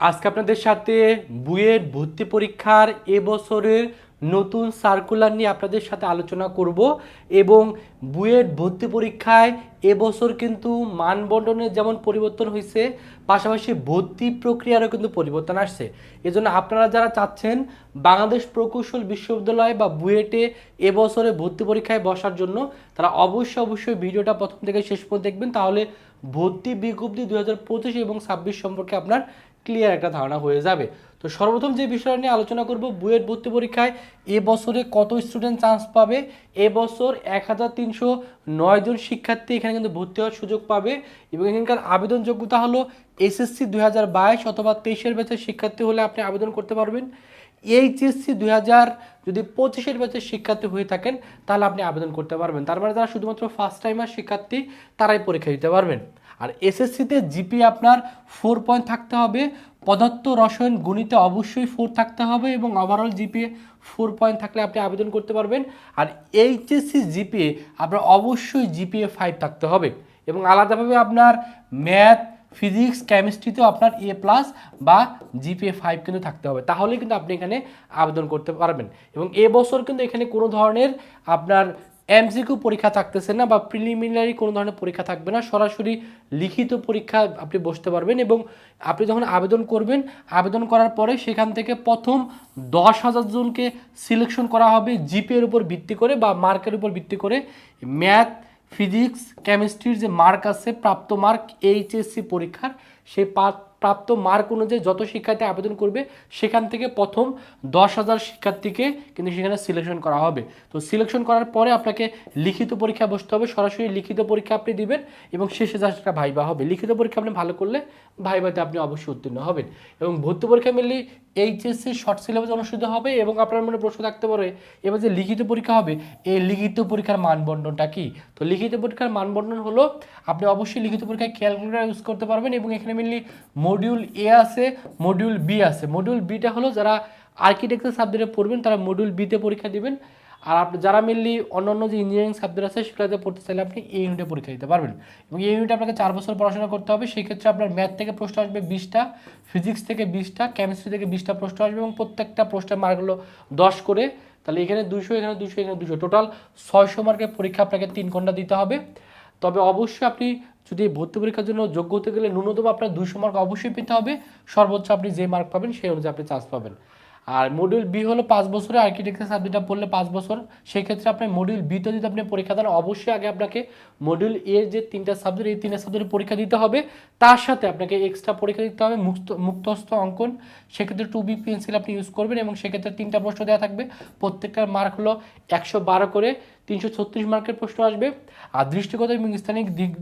আজকে আপনাদের সাথে বুয়েট ভর্তি পরীক্ষার এবছরের নতুন সার্কুলার নিয়ে আপনাদের সাথে আলোচনা করব এবং বুয়েট ভর্তি পরীক্ষায় এবছর কিন্তু মানবন্টনের যেমন পরিবর্তন হয়েছে, পাশাপাশি ভর্তি প্রক্রিয়ারও কিন্তু পরিবর্তন আসছে। এজন্য আপনারা যারা চাচ্ছেন বাংলাদেশ প্রকৌশল বিশ্ববিদ্যালয় বা বুয়েটে এবছরে ভর্তি পরীক্ষায় বসার জন্য, তারা অবশ্যই অবশ্যই ভিডিওটা প্রথম থেকে শেষ পর্যন্ত দেখবেন, তাহলে ভর্তি বিজ্ঞপ্তি দু হাজার পঁচিশ এবং ছাব্বিশ সম্পর্কে আপনার ক্লিয়ার একটা ধারণা হয়ে যাবে। তো সর্বপ্রথম যে বিষয় নিয়ে আলোচনা করব, বুয়েট ভর্তি পরীক্ষায় এ বছরে কত স্টুডেন্ট চান্স পাবে? এ বছর এক হাজার তিনশো জন শিক্ষার্থী এখানে কিন্তু ভর্তি হওয়ার সুযোগ পাবে এবং এখানকার আবেদন যোগ্যতা হলো এসএসসি দুই হাজার বাইশ অথবা তেইশের ব্যাচের শিক্ষার্থী হলে আপনি আবেদন করতে পারবেন। এইচএসসি দুই হাজার যদি পঁচিশের ব্যাচের শিক্ষার্থী হয়ে থাকেন, তাহলে আপনি আবেদন করতে পারবেন। তার মানে যারা শুধুমাত্র ফার্স্ট টাইমার শিক্ষার্থী, তারাই পরীক্ষা দিতে পারবেন। আর এসএসসিতে জিপি আপনার ফোর পয়েন্ট থাকতে হবে পদার্থ রসায়ন গণিতে অবশ্যই ফোর থাকতে হবে এবং ওভারঅল জিপিএ ফোর পয়েন্ট থাকলে আপনি আবেদন করতে পারবেন। আর এইচএসসি জিপিএ আপনার অবশ্যই জিপিএ ফাইভ থাকতে হবে এবং আলাদাভাবে আপনার ম্যাথ ফিজিক্স কেমিস্ট্রিতেও আপনার এ প্লাস বা জিপিএ ফাইভ কিন্তু থাকতে হবে। তাহলে কিন্তু আপনি এখানে আবেদন করতে পারবেন। এবং এবছর কিন্তু এখানে কোনো ধরনের আপনার এমসিকিউ পরীক্ষা থাকতেছে না বা প্রিলিমিনারি কোনো ধরনের পরীক্ষা থাকবে না। সরাসরি লিখিত পরীক্ষা আপনি বসতে পারবেন এবং আপনি যখন আবেদন করবেন, আবেদন করার পরে সেখান থেকে প্রথম দশ হাজার জনকে সিলেকশন করা হবে জিপের উপর ভিত্তি করে বা মার্কের উপর ভিত্তি করে। ম্যাথ, ফিজিক্স কেমিস্ট্রির যে মার্ক আছে, প্রাপ্ত মার্ক এইচএসসি পরীক্ষার, সেই পা- প্রাপ্ত মার্ক অনুযায়ী যত শিক্ষার্থী আবেদন করবে, সেখান থেকে প্রথম দশ হাজার শিক্ষার্থীকে কিন্তু সেখানে সিলেকশন করা হবে। তো সিলেকশন করার পরে আপনাকে লিখিত পরীক্ষা বসতে হবে, সরাসরি লিখিত পরীক্ষা আপনি দিবেন এবং শেষে যা একটা ভাইবা হবে। লিখিত পরীক্ষা আপনি ভালো করলে ভাইবাতে আপনি অবশ্যই উত্তীর্ণ হবেন। এবং ভর্তি পরীক্ষা মিললে এইচএসসি শর্ট সিলেবাস অনুষ্ঠিত হবে এবং আপনার মনে প্রশ্ন থাকতে পারে, এবার যে লিখিত পরীক্ষা হবে, এই লিখিত পরীক্ষার মানবন্ধনটা কি? তো লিখিত পরীক্ষার মানবন্ধন হলো, আপনি অবশ্যই লিখিত পরীক্ষায় ক্যালকুলেটর ইউজ করতে পারবেন এবং এখানে মেনলি মডিউল এ আছে মডিউল বি আছে। মডিউল বিটা হলো যারা আর্কিটেকচার সাবজেক্টে পড়বেন, তারা মডিউল বিতে পরীক্ষা দিবেন। আর আপনি যারা মেনলি অন্যান্য যে ইঞ্জিনিয়ারিং সাবজেক্ট আছে, সেগুলোতে পড়তে চাইলে আপনি এই ইউনিটে পরীক্ষা দিতে পারবেন। এবং এই ইউনিটে আপনাকে চার বছর পড়াশোনা করতে হবে। সেই ক্ষেত্রে আপনার ম্যাথ থেকে প্রশ্ন আসবে বিশটা ফিজিক্স থেকে বিশটা কেমিস্ট্রি থেকে বিশটা প্রশ্ন আসবে এবং প্রত্যেকটা প্রশ্নের মার্ক হলো দশ করে। তাহলে এখানে দুশো এখানে দুশো এখানে দুশো টোটাল ছয়শো মার্কের পরীক্ষা আপনাকে তিন ঘণ্টা দিতে হবে। তবে অবশ্যই আপনি যদি ভর্তি পরীক্ষার জন্য যোগ্য হতে গেলে ন্যূনতম আপনার দুশো মার্ক অবশ্যই পেতে হবে। সর্বোচ্চ আপনি যে মার্ক পাবেন সেই অনুযায়ী আপনি চান্স পাবেন। আর মডিউল বি হলো পাঁচ বছরে আর্কিটেকচার সাবজেক্টটা পড়লে পাঁচ বছর। সেই ক্ষেত্রে আপনি মডিউল বিতে যদি আপনি পরীক্ষা দেন, অবশ্যই আগে আপনাকে মডিউল এর যে তিনটা সাবজেক্ট এই তিনটা সাবজেক্টের পরীক্ষা দিতে হবে। তার সাথে আপনাকে এক্সট্রা পরীক্ষা দিতে হবে, মুক্ত, মুক্তস্থ অঙ্কন। সেক্ষেত্রে টু বি পেন্সিল আপনি ইউজ করবেন এবং সেক্ষেত্রে তিনটা প্রশ্ন দেওয়া থাকবে। প্রত্যেকটার মার্ক হলো একশো বারো করে। তিনশো ছত্রিশ মার্কের প্রশ্ন আসবে। আর দৃষ্টিগত এবং স্থানিক দিক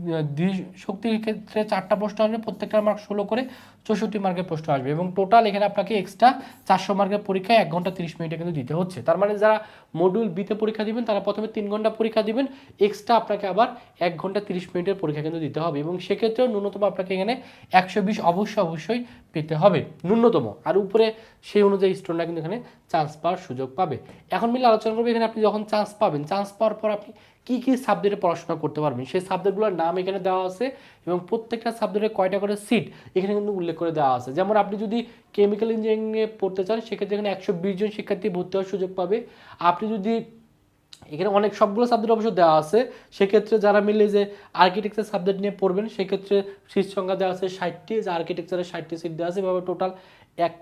শক্তির ক্ষেত্রে চারটা প্রশ্ন আসবে। প্রত্যেকটা মার্ক ষোলো করে চৌষট্টি মার্কের প্রশ্ন আসবে এবং টোটাল এখানে আপনাকে এক্সট্রা চারশো মার্কের পরীক্ষায় এক ঘণ্টা তিরিশ মিনিটে কিন্তু দিতে হচ্ছে। তার মানে যারা মডিউল বিতে পরীক্ষা দিবেন, তারা প্রথমে তিন ঘণ্টা পরীক্ষা দিবেন। এক্সট্রা আপনাকে আবার এক ঘণ্টা তিরিশ মিনিটের পরীক্ষা কিন্তু দিতে হবে এবং সেক্ষেত্রেও ন্যূনতম আপনাকে এখানে একশো বিশ অবশ্যই অবশ্যই পেতে হবে। ন্যূনতম। আর উপরে সেই অনুযায়ী স্টুডেন্টরা কিন্তু এখানে চান্স পাওয়ার সুযোগ পাবে। এখন মিলে আলোচনা করব, এখানে আপনি যখন চান্স পাবেন চান্স পাওয়ার পর আপনি কী কী সাবজেক্টে পড়াশোনা করতে পারবেন? সেই সাবজেক্টগুলোর নাম এখানে দেওয়া আছে এবং প্রত্যেকটা সাবজেক্টে কয়টা করে সিট এখানে কিন্তু উল্লেখ করে দেওয়া আছে। যেমন আপনি যদি কেমিক্যাল ইঞ্জিনিয়ারিংয়ে পড়তে চান, সেক্ষেত্রে এখানে একশো বিশ জন শিক্ষার্থী ভর্তি হওয়ার সুযোগ পাবে। আপনি যদি এখানে অনেক সবগুলো সাবজেক্ট অবশ্য দেওয়া আছে, সেক্ষেত্রে যারা মিলে যে আর্কিটেকচার সাবজেক্ট নিয়ে পড়বেন, সেক্ষেত্রে সিট সংখ্যা দেওয়া আছে ষাটটি। যে আর্কিটেকচারের ষাটটি সিট দেওয়া আছে, এভাবে টোটাল এক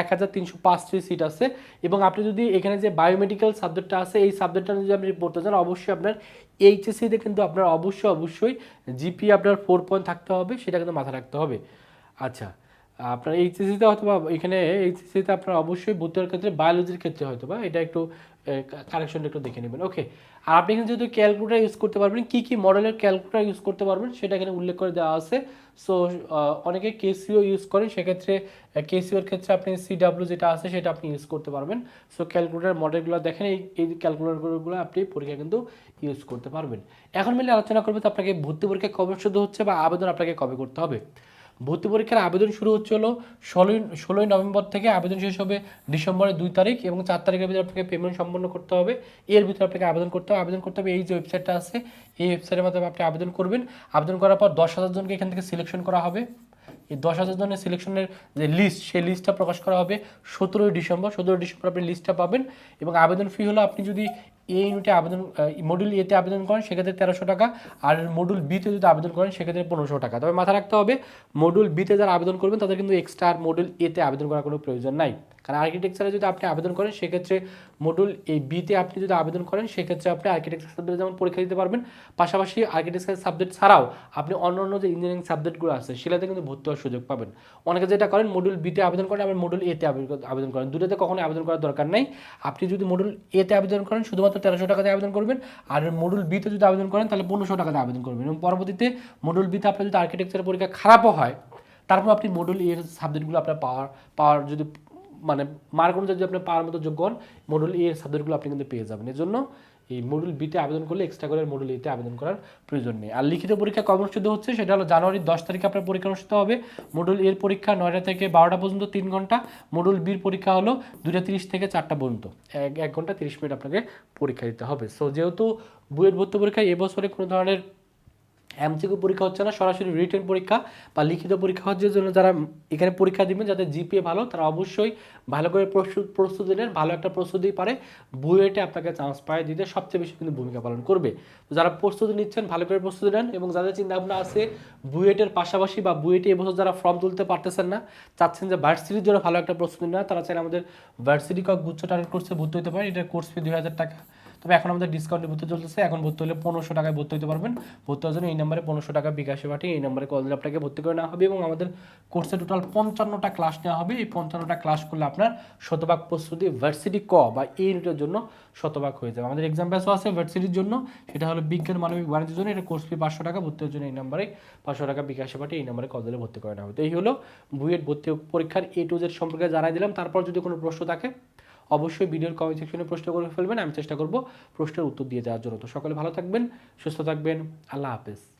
এক হাজার তিনশো পাঁচটি সিট আছে। এবং আপনি যদি এখানে যে বায়োমেডিক্যাল সাবজেক্টটা আছে, এই সাবজেক্টটা যদি আপনি পড়তে চান, অবশ্যই আপনার এইচএসসিতে কিন্তু আপনার অবশ্যই অবশ্যই জিপি আপনার ফোর পয়েন্ট থাকতে হবে, সেটা কিন্তু মাথায় রাখতে হবে। আচ্ছা আপনার এইচএসসিতে অথবা এখানে এইচএসসিতে আপনার অবশ্যই ভর্তি ক্ষেত্রে বায়োলজির ক্ষেত্রে হয়তো বা এটা একটু কারেকশনটা একটু দেখে নেবেন। ওকে আর আপনি এখানে যেহেতু ক্যালকুলেটার ইউজ করতে পারবেন, কী কী মডেলের ক্যালকুলেটার ইউজ করতে পারবেন সেটা এখানে উল্লেখ করে দেওয়া আছে। সো অনেকে কেসিও ইউজ করেন, সেক্ষেত্রে কেসিওর ক্ষেত্রে আপনি সিডাব্লিউ যেটা আছে সেটা আপনি ইউজ করতে পারবেন। সো ক্যালকুলেটার মডেলগুলো দেখেন, এই এই ক্যালকুলেটারগুলো আপনি পরীক্ষা কিন্তু ইউজ করতে পারবেন। এখন মিলে আলোচনা করবে তো আপনাকে ভর্তি পরীক্ষা কবে শুরু হচ্ছে বা আবেদন আপনাকে কবে করতে হবে। ভর্তি পরীক্ষার আবেদন শুরু হচ্ছে হলো ষোলোই ষোলোই নভেম্বর থেকে আবেদন শেষ হবে ডিসেম্বরের দুই তারিখ এবং চার তারিখের ভিতরে আপনাকে পেমেন্ট সম্পন্ন করতে হবে। এর ভিতরে আপনাকে আবেদন করতে হবে। আবেদন করতে হবে এই যে ওয়েবসাইটটা আছে, এই ওয়েবসাইটের মাধ্যমে আপনি আবেদন করবেন। আবেদন করার পর দশ হাজার জনকে এখান থেকে সিলেকশন করা হবে। এই দশ হাজার জনের সিলেকশনের যে লিস্ট সেই লিস্টটা প্রকাশ করা হবে সতেরোই ডিসেম্বর। সতেরোই ডিসেম্বর আপনি লিস্টটা পাবেন এবং আবেদন ফি হলো আপনি যদি এ ইউনিটে আবেদন মডুল এতে আবেদন করেন, সেক্ষেত্রে তেরোশো টাকা। আর মডুল বিতে যদি আবেদন করেন, সেক্ষেত্রে পনেরোশো টাকা। তবে মাথায় রাখতে হবে মডুল বিতে যারা আবেদন করবেন, তাদের কিন্তু এক্সট্রা আর মডুল এতে আবেদন করার কোনো প্রয়োজন নাই। কারণ আর্কিটেকচারে যদি আপনি আবেদন করেন, সেক্ষেত্রে মডুল এই বিতে আপনি যদি আবেদন করেন, সেক্ষেত্রে আপনি আর্কিটেকচার সাবজেক্টে যেমন পরীক্ষা দিতে পারবেন, পাশাপাশি আর্কিটেকচার সাবজেক্ট ছাড়াও আপনি অন্য অন্য যে ইঞ্জিনিয়ারিং সাবজেক্টগুলো আছে সেটাতে কিন্তু ভর্তি হওয়ার সুযোগ পাবেন। অনেকে যেটা করেন মডুল বিতে আবেদন করেন, আবার মডুল এতে আবেদন করেন। দুটোতে কখনোই আবেদন করার দরকার নেই। আপনি যদি মডুল এতে আবেদন করেন, শুধুমাত্র তেরোশো টাকাতে আবেদন করবেন। আর মডুল বিতে যদি আবেদন করেন, তাহলে পনেরোশো টাকাতে আবেদন করবেন। এবং পরবর্তীতে মডুল বিতে আপনার যদি আর্কিটেকচারের পরীক্ষা খারাপও হয়, তারপর আপনি মডুল এর সাবজেক্টগুলো আপনার পাওয়ার পাওয়ার যদি মানে মার্ক অনুযায়ী যদি আপনি পাওয়ার মতো যোগ্য হন মডুল এর সাবজেক্টগুলো আপনি কিন্তু পেয়ে যাবেন। এর জন্য এই মডুল বিতে আবেদন করলে এক্সট্রা করে মডুল এতে আবেদন করার প্রয়োজন নেই। আর লিখিত পরীক্ষা কবে অনুষ্ঠিত হচ্ছে, সেটা হলো জানুয়ারির দশ তারিখে আপনার পরীক্ষা অনুষ্ঠিত হবে। মডুল এর পরীক্ষা নয়টা থেকে বারোটা পর্যন্ত তিন ঘণ্টা। মডুল বির পরীক্ষা হলো দুইটা তিরিশ থেকে চারটা পর্যন্ত। এক এক ঘণ্টা তিরিশ মিনিট আপনাকে পরীক্ষা দিতে হবে। সো যেহেতু বুয়েট ভর্তি পরীক্ষায় এবছরে কোনো ধরনের এমসিকিউ পরীক্ষা হচ্ছে না, সরাসরি রিটেন পরীক্ষা বা লিখিত পরীক্ষা হচ্ছে জন্য যারা এখানে পরীক্ষা দিবেন যাদের জিপিএ ভালো, তারা অবশ্যই ভালো করে প্রস্তুত নেন, ভালো একটা প্রস্তুতি পারে, বুয়েটে আপনাকে চান্স পায়, দিতে সবচেয়ে বেশি কিন্তু ভূমিকা পালন করবে। তো যারা প্রস্তুতি নিচ্ছেন, ভালো করে প্রস্তুতি নেন, এবং যাদের চিন্তাভাবনা আছে বুয়েটের পাশাপাশি বা বুয়েটে এবছর যারা ফর্ম তুলতে পারতেছেন না, চাচ্ছেন যে ভার্সিটির জন্য ভালো একটা প্রস্তুতি নেওয়া, তারা চাইলে আমাদের ভার্সিটি কক গুচ্ছ টার্গেট কোর্সে ভর্তি হতে পারে এটা কোর্স ফি দুই হাজার টাকা। তবে এখন আমাদের ডিসকাউন্টে ভর্তি চলতেছে। এখন ভর্তি হলে পনেরোশো টাকায় ভর্তি হতে পারবেন। ভর্তি হওয়ার জন্য এই নাম্বারে পনেরোশো টাকা বিকাশে পাঠিয়ে এই নাম্বারে কল আপনাকে ভর্তি করে নেওয়া হবে এবং আমাদের কোর্সে টোটাল পঞ্চান্নটা ক্লাস নেওয়া হবে। এই পঞ্চান্নটা ক্লাস করলে আপনার শতভাগ প্রস্তুতি ভার্সিটি ক বা এই ইউনিটের জন্য শতভাগ হয়ে যাবে। আমাদের এক্সাম ব্যাসও আছে ভার্সিটির জন্য। সেটা হলো বিজ্ঞান, মানবিক, বাণিজ্যের জন্য। এটা কোর্স ফি পাঁচশো টাকা, ভর্তি হওয়ার জন্য এই নাম্বারে পাঁচশো টাকা বিকাশে পাঠিয়ে এই নাম্বারে কল ভর্তি করে নেওয়া হবে। তো এই হলো বুয়েট ভর্তি পরীক্ষার এ টু জেড সম্পর্কে জানাই দিলাম। তারপর যদি কোনো প্রশ্ন থাকে অবশ্যই ভিডিওর কমেন্ট সেকশনে প্রশ্ন করে ফেলবেন, আমি চেষ্টা করব প্রশ্নের উত্তর দিয়ে দেওয়ার জন্য। তো সকলে ভালো থাকবেন, সুস্থ থাকবেন, আল্লাহ হাফেজ।